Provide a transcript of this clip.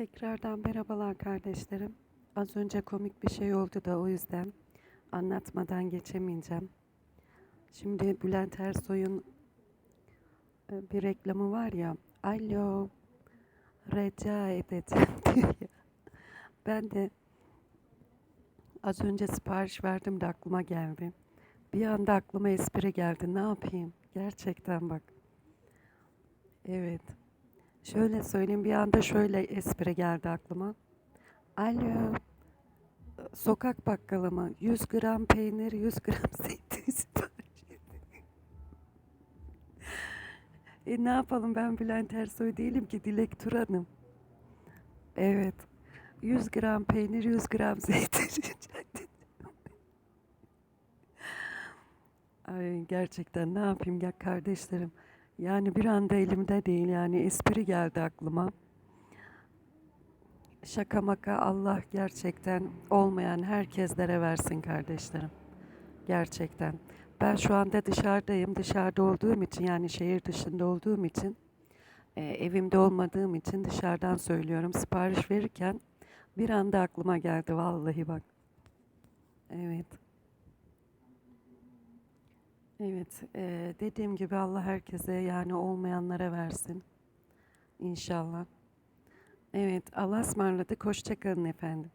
Tekrardan merhabalar kardeşlerim. Az önce komik bir şey oldu da o yüzden anlatmadan geçemeyeceğim. Şimdi Bülent Ersoy'un e, bir reklamı var ya. Alo, rica edeceğim diyor. Ben de az önce sipariş verdim de aklıma geldi. Bir anda aklıma espri geldi. Ne yapayım? Gerçekten bak. Evet. Şöyle söyleyeyim bir anda şöyle espri geldi aklıma. Alo, sokak bakkalı mı? 100 gram peynir, 100 gram zeytin sipariş. E ne yapalım ben Bülent Ersoy değilim ki Dilek Turan'ım. Evet. 100 gram peynir, 100 gram zeytin. Ay gerçekten ne yapayım ya kardeşlerim. Yani bir anda elimde değil yani espri geldi aklıma. Şaka maka Allah gerçekten olmayan herkeslere versin kardeşlerim. Gerçekten. Ben şu anda dışarıdayım. Dışarıda olduğum için yani şehir dışında olduğum için e, evimde olmadığım için dışarıdan söylüyorum. Sipariş verirken bir anda aklıma geldi vallahi bak. Evet. Evet, eee, dediğim gibi Allah herkese yani olmayanlara versin inşallah. Evet, Allah'a ısmarladık. Hoşça kalın efendim.